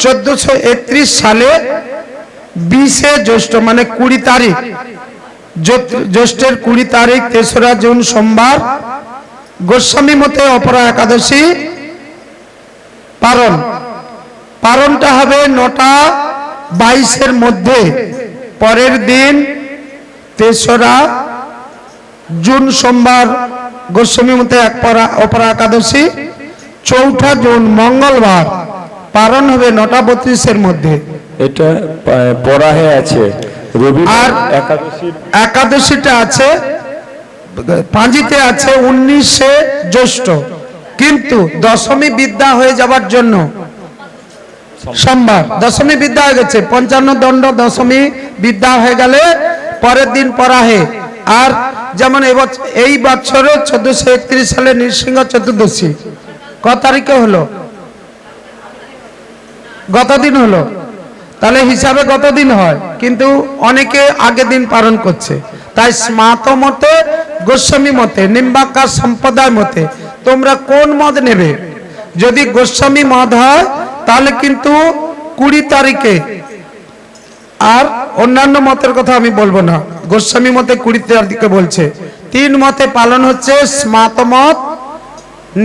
চোদ্দশো সালে বিশে জ্যৈষ্ঠ মানে কুড়ি তারিখ, জ্যৈষ্ঠ- জ্যৈষ্ঠের কুড়ি তারিখ, তেসরা জুন সোমবার, গোস্বামী মতে অপরা একাদশী পারণ পারণটা হবে নটা বাইশের মধ্যে। পরের দিন তেসরা জুন সোমবার, গোস্বামী মতে এক পরা- অপরা একাদশী। চৌঠা জুন মঙ্গলবার। পারণ হবে নটা বত্রিশের মধ্যে। এটা পরাহে আছে। রবিবার আর একাদশীটা আছে পাঁজিতে আছে উনিশে জ্যৈষ্ঠ। কিন্তু দশমী বিদ্যা হয়ে যাবার জন্য সোমবার দশমী বিদ্যা হয়ে গেছে পঞ্চান্ন দণ্ড দশমী বিদ্যা হয়ে গেলে পরের দিন পরাহে। আর যেমন এই বছরে চোদ্দশো একত্রিশ সালে নৃসিংহ চতুর্দশী। ক তারিখে হলো? গতদিন হলো। তাহলে হিসাবে গতদিন হয়, কিন্তু অনেকে আগে দিন পালন করছে। তাই স্মাত মতে, গোস্বামী মতে, নিম্বাকার সম্প্রদায় মতে, তোমরা কোন মত নেবে? যদি গোস্বামী মদ হয়, তাহলে কিন্তু কুড়ি তারিখে, আর অন্যান্য মতের কথা আমি বলব না। গোস্বামী মতে কুড়ি তারিখে বলছে। তিন মতে পালন হচ্ছে স্মাত মত,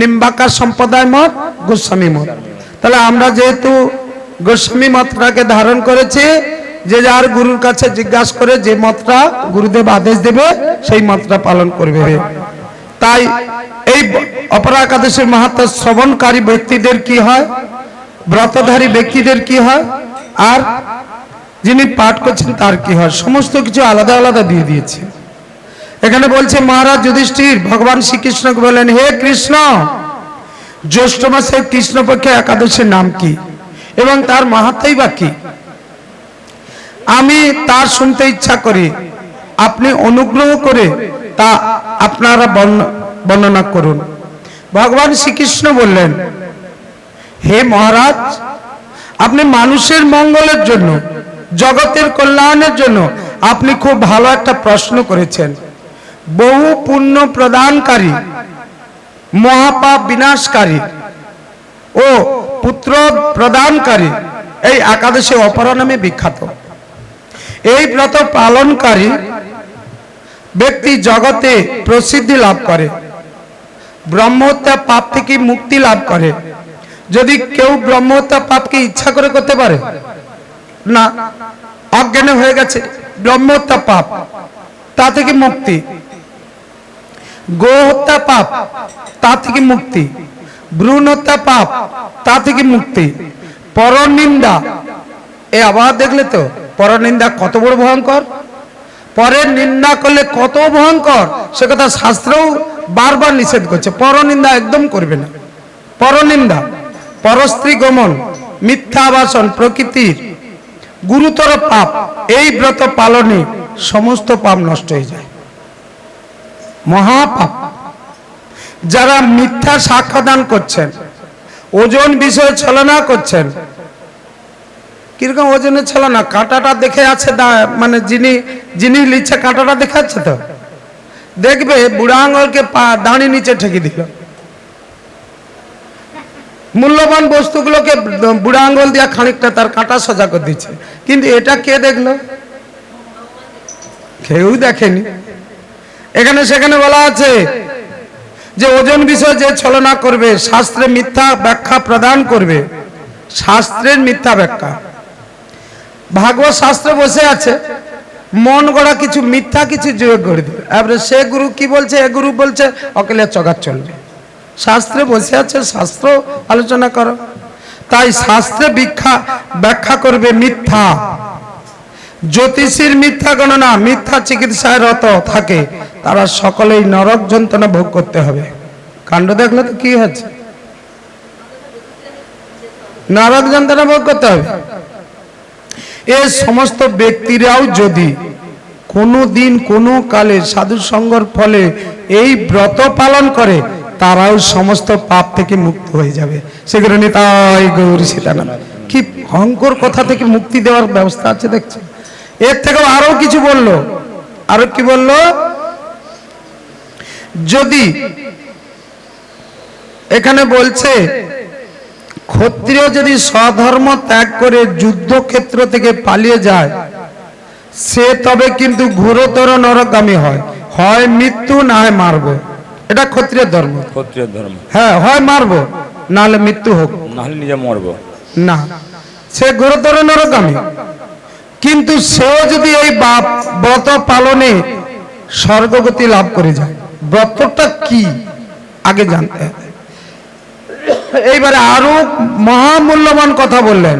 নিম্বাকার সম্প্রদায় মত, গোস্বামী মত। তাহলে আমরা যেহেতু গোস্বামী মতটাকে ধারণ করেছে যে যার গুরুর কাছে জিজ্ঞাসা করে যে মতটা গুরুদেব আদেশ দেবে, সেই মতটা পালন করবে। তাই এই অপরা একাদশীর মাহাত্ম শ্রবণকারী ব্যক্তিদের কি হয়? ব্রতধারী ব্যক্তিদের কি হয়? আর যিনি পাঠ করছেন তার কি হয়? সমস্ত কিছু আলাদা আলাদা দিয়ে দিয়েছে। এখানে বলছে, মহারাজ যুধিষ্ঠির, ভগবান শ্রীকৃষ্ণকে বলেন হে কৃষ্ণ, জ্যৈষ্ঠ মাসের কৃষ্ণপক্ষে একাদশীর নাম কি? এবং তার মাহাত্মাই বা কি? আমি তার শুনতে ইচ্ছা করি। আপনি অনুগ্রহ করে তা আপনারা বর্ণনা করুন। ভগবান শ্রীকৃষ্ণ বললেন, হে মহারাজ, আপনি মানুষের মঙ্গলের জন্য, জগতের কল্যাণের জন্য আপনি খুব ভালো একটা প্রশ্ন করেছেন। বহু পুণ্য প্রদানকারী, মহাপাপ বিনাশকারী ও পুত্র প্রদানকারী। এই একাদশী অপরা নামে বিখ্যাত। এই ব্রত পালনকারী ব্যক্তি জগতে প্রসিদ্ধি লাভ করে। ব্রহ্মহত্যা পাপ থেকে মুক্তি লাভ করে। যদি কেউ ব্রহ্মহত্যা পাপকে ইচ্ছা করে করতে পারে, না, অজ্ঞানে হয়ে গেছে, ব্রহ্মহত্যা পাপ, তা থেকে মুক্তি। গোহত্যা পাপ, তা থেকে মুক্তি। ভ্রূণ পাপ, তা থেকে মুক্তি। পরনিন্দা। এ আবার দেখলে তো, পরনিন্দা কত বড় ভয়ঙ্কর। পরের নিন্দা করলে কত ভয়ঙ্কর, সে কথা শাস্ত্রও বারবার নিষেধ করছে। পরনিন্দা একদম করবে না। পরনিন্দা, পরস্ত্রী গমন, মিথ্যা আবাসন, প্রকৃতির গুরুতর পাপ, এই ব্রত পালনে সমস্ত পাপ নষ্ট হয়ে যায়। মহাপাপ। যারা মিথ্যা সাক্ষ্যদান করছেন, ওজন বিষয়ে ছলনা করছেন, কীরকম ওজনের ছলনা? কাঁটাটা দেখে আছে মানে যিনি যিনি লিখছে কাঁটাটা আছে তো? দেখবে বুড়া আঙুলকে পা, দাঁড়ি নিচে ঠেকে দিল। মূল্যবান বস্তুগুলোকে বুড়া আঙ্গুল দিয়া খানিকটা তার কাঁটা সোজা করে দিচ্ছে। কিন্তু এটা কে দেখল? কেউ দেখেনি। এখানে সেখানে বলা আছে যে ওজন বিষয়ে যে ছলনা করবে, শাস্ত্রে মিথ্যা ব্যাখ্যা প্রদান করবে, শাস্ত্রের মিথ্যা ব্যাখ্যা। ভাগবত শাস্ত্রে বসে আছে, মন গড়া কিছু মিথ্যা কিছু যোগ করে দেবে। এবারে সে গুরু কি বলছে? এ গুরু বলছে, অকেলে চগার চলবে। শাস্ত্রে বসে আছে, শাস্ত্র আলোচনা করো। তাই শাস্ত্রে ব্যাখ্যা ব্যাখ্যা করবে মিথ্যা। জ্যোতিষীর মিথ্যা গণনা, মিথ্যা চিকিৎসায় রত থাকে, তারা সকলেই নরক যন্ত্রণা ভোগ করতে হবে। কাণ্ড দেখলে তো কি হচ্ছে নরক যন্ত্রণা ভোগ করতে হবে। এ সমস্ত ব্যক্তিরাও যদি কোনো দিন কোনো কালে সাধু সঙ্গর ফলে এই ব্রত পালন করে, তারাও সমস্ত পাপ থেকে মুক্ত হয়ে যাবে। সেগুলো নিতাই গৌরী সীতানাথ। কি ভয়ঙ্কর কথা থেকে মুক্তি দেওয়ার ব্যবস্থা আছে দেখছে। এর থেকেও আরও কিছু বলল। আরও কি বলল? যদি এখানে বলছে ক্ষত্রিয় যদি স্বধর্ম ত্যাগ করে যুদ্ধক্ষেত্র থেকে পালিয়ে যায় সে তবে কিন্তু ঘোরতর নরকামী হয়। হয় মৃত্যু না হয় মারবো। এটা ক্ষত্রিয় ধর্ম। ক্ষত্রিয় ধর্ম। হ্যাঁ হয় মারবো নাহলে মৃত্যু হোক। নাহলে নিজে মরবো। না। সে ঘোরতর নরকামী। কিন্তু সেও যদি এই ব্রত পালনে স্বর্গগতি লাভ করে যায়, ব্রতটা কি? আগে জানতে এইবারে আরও মহামূল্যবান কথা বললেন।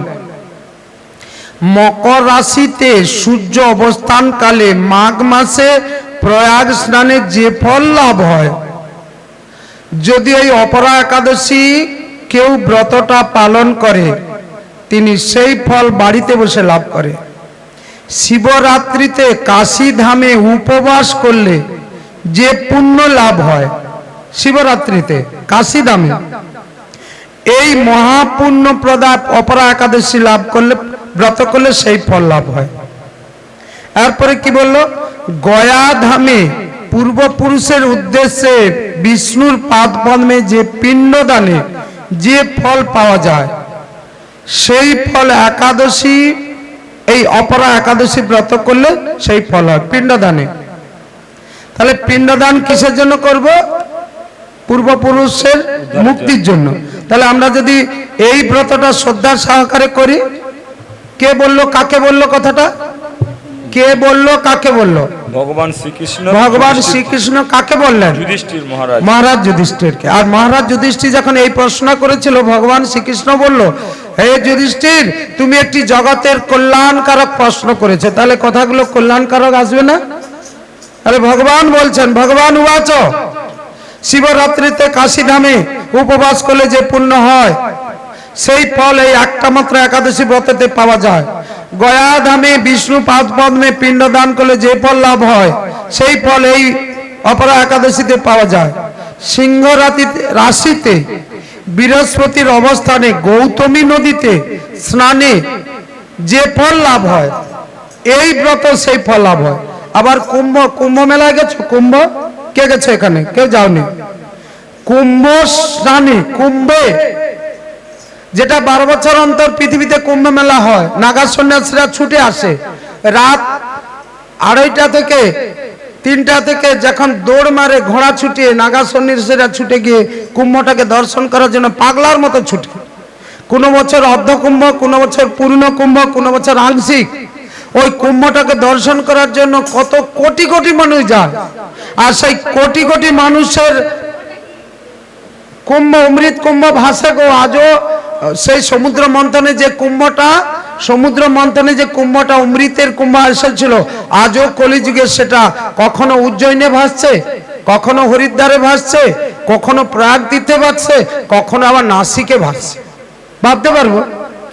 মকর রাশিতে সূর্য অবস্থান কালে মাঘ মাসে প্রয়াগ স্নানে যে ফল লাভ হয়, যদি এই অপরা একাদশী কেউ ব্রতটা পালন করে, তিনি সেই ফল বাড়িতে বসে লাভ করে। শিবরাত্রিতে কাশী ধামে উপবাস করলে যে পুণ্য লাভ হয় শিবরাত্রিতে, কাশী ধামে। এই মহাপুণ্য প্রদাপ অপরা একাদশী লাভ করলে, ব্রত করলে সেই ফল লাভ হয়। এরপরে কি বলল? গয়া ধামে পূর্বপুরুষের উদ্দেশ্যে বিষ্ণুর পাদ পদ্মে যে পিণ্ডদানে যে ফল পাওয়া যায়, সেই ফল একাদশী এই অপরা একাদশী ব্রত করলে সেই ফল হয়। পিণ্ডদানে। তাহলে পিণ্ডদান কিসের জন্য করব? পূর্বপুরুষের মুক্তির জন্য। তাহলে আমরা যদি এই ব্রতটা শ্রদ্ধার সহকারে করি কে বলল কাকে বলল কথাটা? কে বলল কাকে বলল? ভগবান শ্রীকৃষ্ণ ভগবান শ্রীকৃষ্ণ কাকে বললেন? যুধিষ্ঠির মহারাজ। মহারাজ যুধিষ্ঠিরকে। আর মহারাজ যুধিষ্ঠির যখন এই প্রশ্ন করেছিল ভগবান শ্রীকৃষ্ণ বলল হে যুধিষ্ঠির, তুমি একটি জগতের কল্যাণকারক প্রশ্ন করেছে। তাহলে কথাগুলো কল্যাণকারক আসবে না? তাহলে ভগবান বলছেন, ভগবান উবাচ। শিবরাত্রিতে কাশীধামে উপবাস করলে যে পুণ্য হয়, সেই ফল এই একটা মাত্র একাদশী ব্রততে পাওয়া যায়। গয়া ধামে, বিষ্ণু পাদ পদ্মে পিণ্ড দান করলে যে ফল লাভ হয়, সেই ফল এই অপরা একাদশীতে পাওয়া যায়। সিংহ রাতিতে রাশিতে বৃহস্পতির অবস্থানে গৌতমী নদীতে স্নানে যে ফল লাভ হয়, এই ব্রত সেই ফল লাভ হয়। আবার কুম্ভ কুম্ভ মেলায় গেছো? কুম্ভ? কে গেছে এখানে? কেউ যাওনি? কুম্ভ স্নানে, কুম্ভে, যেটা বারো বছর অন্তর পৃথিবীতে কুম্ভ মেলা হয়, নাগা সন্ন্যাসীরা ছুটে আসে। রাত আড়াইটা থেকে তিনটা থেকে যখন দৌড় মারে, ঘোড়া ছুটিয়ে নাগা ছুটে গিয়ে কুম্ভটাকে দর্শন করার জন্য পাগলার মতো ছুটে। কোনো বছর অর্ধ কুম্ভ, কোনো বছর পূর্ণ কুম্ভ, কোনো বছর আংশিক। ওই কুম্ভটাকে দর্শন করার জন্য কত কোটি কোটি মানুষ যায়। আর সেই কোটি কোটি মানুষের কুম্ভ, অমৃত কুম্ভ গো, আজও সেই সমুদ্র মন্থনে যে কুম্ভটা সমুদ্র মন্থনে যে কুম্ভটা অমৃতের কুম্ভ এসেছিল আজও কলিযুগে সেটা। কখনো উজ্জয়নে ভাসছে কখনো হরিদ্বারে ভাসছে কখনো প্রয়াগ দিতে ভাসছে কখনো আবার নাসিকে ভাসছে। ভাবতে পারব?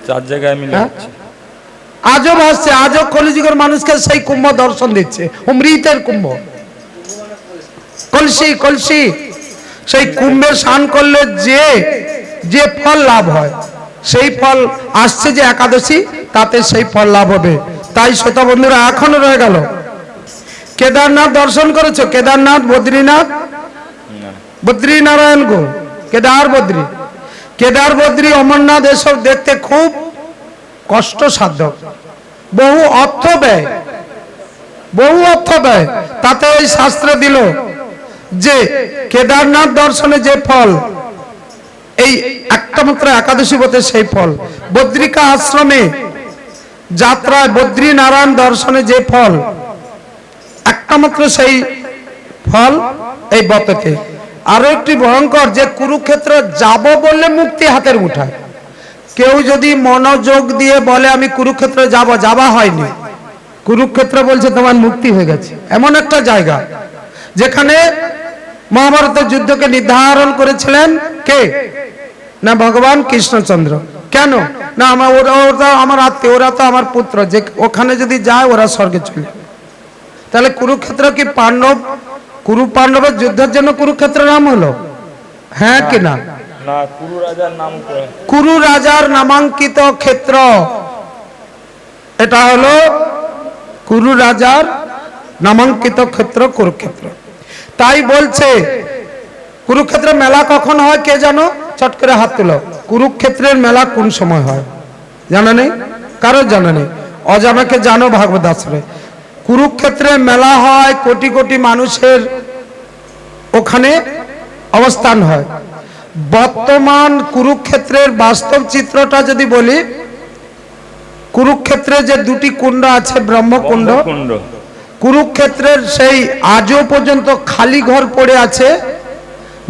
চার জায়গায় মিলে হ্যাঁ? আজও ভাসছে আজও কলিযুগের মানুষকে সেই কুম্ভ দর্শন দিচ্ছে অমৃতের কুম্ভ। কলসি কলসি সেই কুম্ভে স্নান করলে যে যে ফল লাভ হয়, সেই ফল আসছে যে একাদশী, তাতে সেই ফল লাভ হবে। তাই শ্রোতা বন্ধুরা, এখনও রয়ে গেল। কেদারনাথ দর্শন করেছ? কেদারনাথ, বদ্রীনাথ। বদ্রীনারায়ণ গো, কেদার বদ্রী। কেদার বদ্রী, অমরনাথ, এসব দেখতে খুব কষ্টসাধ্য বহু অর্থ ব্যয়। বহু অর্থ ব্যয়। তাতে এই শাস্ত্র দিল যে, কেদারনাথ দর্শনে যে ফল এই একটা মাত্র একাদশী বতে সেই ফল। বদ্রিকা আশ্রমে যাত্রায় বদ্রী নারায়ণ দর্শনে যে ফল, একটা মাত্র সেই ফল এই বততে আরও একটি ভয়ঙ্কর যে কুরুক্ষেত্র যাব বললে মুক্তি হাতের মুঠায় কেউ যদি মনোযোগ দিয়ে বলে আমি কুরুক্ষেত্রে যাব, যাওয়া হয়নি। কুরুক্ষেত্র বলছে তোমার মুক্তি হয়ে গেছে। এমন একটা জায়গা যেখানে মহাভারতের যুদ্ধকে নির্ধারণ করেছিলেন কে? না ভগবান কৃষ্ণচন্দ্র। কেন? না আমার ওরা ওরা আমার আত্মীয় ওরা তো আমার পুত্র। যে ওখানে যদি যায় ওরা স্বর্গে চলে তাহলে কুরুক্ষেত্র কি পাণ্ডব কুরু পাণ্ডবের যুদ্ধের জন্য কুরুক্ষেত্র নাম হলো? হ্যাঁ কি না? না কুরু রাজার কুরু রাজার নামাঙ্কিত ক্ষেত্র। এটা হলো কুরু রাজার নামাঙ্কিত ক্ষেত্র কুরুক্ষেত্র। তাই বলছে কুরুক্ষেত্র মেলা কখন হয় কে জানো? চট করে হাত তুলো। কুরুক্ষেত্রের মেলা কোন সময় হয়? জানা নেই? কারোর জানা নেই? অজানাকে জানো ভাগবত আশ্রয় কুরুক্ষেত্রের মেলা হয় কোটি কোটি মানুষের ওখানে অবস্থান হয়। বর্তমান কুরুক্ষেত্রের বাস্তব চিত্রটা যদি বলি কুরুক্ষেত্রে যে দুটি কুণ্ড আছে ব্রহ্মকুণ্ড। কুরুক্ষেত্রের সেই আজও পর্যন্ত খালি ঘর পড়ে আছে।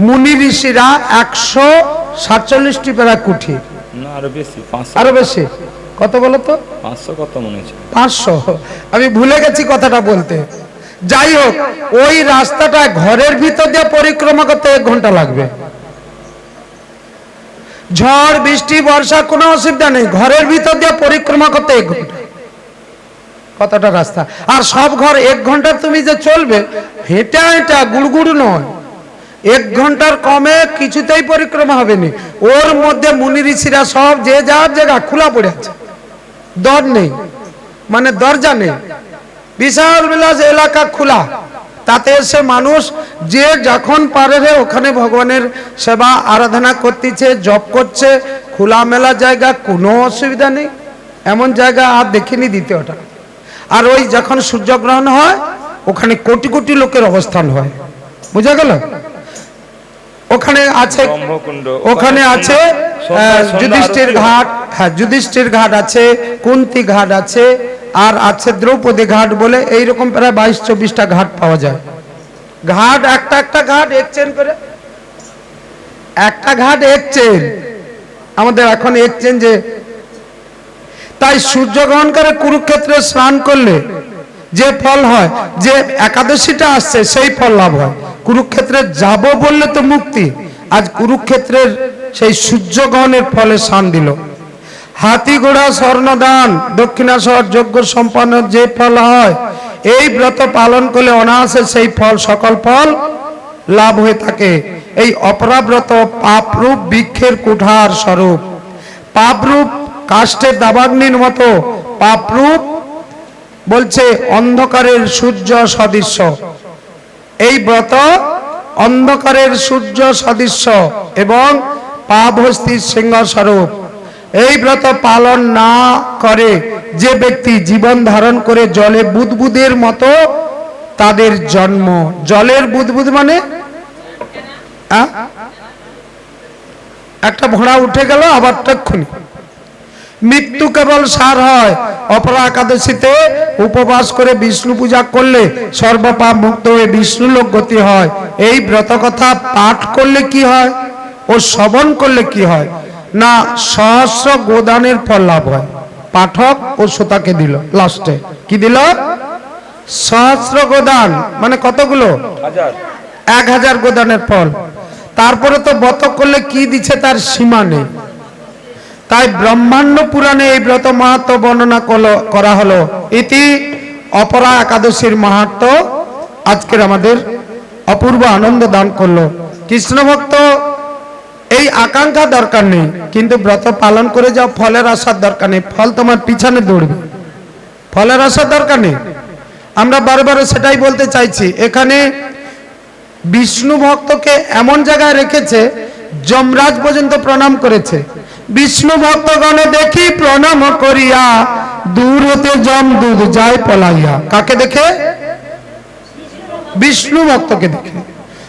মুনি ঋষিরা একশো সাতচল্লিশটি প্রায় কুঠি। না আরও বেশি পাঁচশো। আরও বেশি? কত বলো তো? পাঁচশো কত মনে হচ্ছে? পাঁচশো। আমি ভুলে গেছি কথাটা বলতে। যাই হোক ওই রাস্তাটা ঘরের ভিতর দিয়ে পরিক্রমা করতে এক ঘণ্টা লাগবে। ঝড় বৃষ্টি বর্ষা কোনো অসুবিধা নেই। ঘরের ভিতর দিয়ে পরিক্রমা করতে এক ঘণ্টা। কতটা রাস্তা? আর সব ঘর এক ঘণ্টা তুমি যে চলবে হেঁটে হেঁটা গুড়গুড় নয়। এক ঘণ্টার কমে কিছুতেই পরিক্রমা হবে না ওর মধ্যে মুনি ঋষিরা সব যে যার জায়গা খোলা পড়ে আছে। দর নেই। মানে দরজা নেই। বিশাল বিলাস এলাকা খোলা। তাতে এসে মানুষ যে যখন পারে রে ওখানে ভগবানের সেবা আরাধনা করতেছে, জপ করছে। খোলামেলা জায়গা, কোনো অসুবিধা নেই। এমন জায়গা আর দেখিনি দ্বিতীয়টা। আর ওই যখন সূর্যগ্রহণ হয়, ওখানে কোটি কোটি লোকের অবস্থান হয়। বুঝা গেল? ওখানে আছে ওখানে আছে যুধিষ্ঠির ঘাট হ্যাঁ যুধিষ্ঠির ঘাট আছে কুন্তি ঘাট আছে আর আছে দ্রৌপদী ঘাট বলে এইরকম প্রায় বাইশ চব্বিশটা ঘাট পাওয়া যায়। ঘাট একটা একটা ঘাট এক চেন করে। একটা ঘাট এক চেন আমাদের এখন এক চেন যে তাই সূর্যগ্রহণ করে কুরুক্ষেত্রে স্নান করলে যে ফল হয় যে একাদশীটা আসছে সেই ফল লাভ হয়। কুরুক্ষেত্রে যাব বললে তো মুক্তি। আজ কুরুক্ষেত্রের সেই সূর্যগ্রহণের ফলে স্নান দিল। হাতি, ঘোড়া, স্বর্ণদান দক্ষিণাসর যজ্ঞ সম্পন্ন যে ফল হয়, এই ব্রত পালন করলে অনায়াসে সেই ফল, সকল ফল লাভ হয়ে থাকে। এই অপরাব্রত পাপরূপ, বৃক্ষের কুঠার স্বরূপ। পাপরূপ কাষ্টের দাবাগ্নির মতো পাপরূপ বলছে অন্ধকারের সূর্য সদৃশ্য। এই ব্রত অন্ধকারের সূর্য সদৃশ্য এবং পাভস্তির সিংহ স্বরূপ এই ব্রত পালন না করে যে ব্যক্তি জীবন ধারণ করে জলে বুদবুদের মতো তাদের জন্ম। জলের বুদবুদ মানে? একটা ঘোড়া উঠে গেল আবার তক্ষুনি মৃত্যু কেবল সার হয়। অপরা একাদশীতে উপবাস করে বিষ্ণু পূজা করলে সর্বপাপ মুক্ত হয়ে বিষ্ণু লোক গতি হয়। এই ব্রত কথা পাঠ করলে কি হয় ও শ্রবণ করলে কি হয়? না সহস্র গোদানের ফল লাভ হয়। পাঠক ও শ্রোতাকে দিল লাস্টে কি দিল? সহস্র গোদান মানে কতগুলো? এক হাজার গোদানের ফল। তারপরে তো বত করলে কি দিচ্ছে তার সীমা নেই। তাই ব্রহ্মাণ্ড পুরাণে এই ব্রত মাহাত্ম বর্ণনা করা হলো। ইতি অপরা একাদশীর মাহাত্ম আজকের আমাদের অপূর্ব আনন্দ দান করল। কৃষ্ণ ভক্ত, এই আকাঙ্ক্ষা দরকার নেই, কিন্তু ব্রত পালন করে যাও, ফলের আসার দরকার নেই। ফল তোমার পিছনে দৌড়বে। ফলের আসার দরকার নেই। আমরা বারবার সেটাই বলতে চাইছি, এখানে বিষ্ণু ভক্তকে এমন জায়গায় রেখেছে, যমরাজ পর্যন্ত প্রণাম করেছে। বিষ্ণু ভক্তগণে দেখি প্রণাম করিয়া দূর হতে জম দুধ যায় পলাইয়া। কাকে দেখে? বিষ্ণু ভক্তকে দেখে।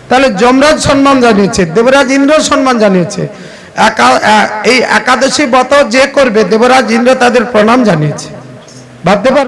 তাহলে যমরাজ সম্মান জানিয়েছে, দেবরাজ ইন্দ্র সম্মান জানিয়েছে। এই একাদশী ব্রত যে করবে, দেবরাজ ইন্দ্র তাদের প্রণাম জানিয়েছে। ভাবতে পার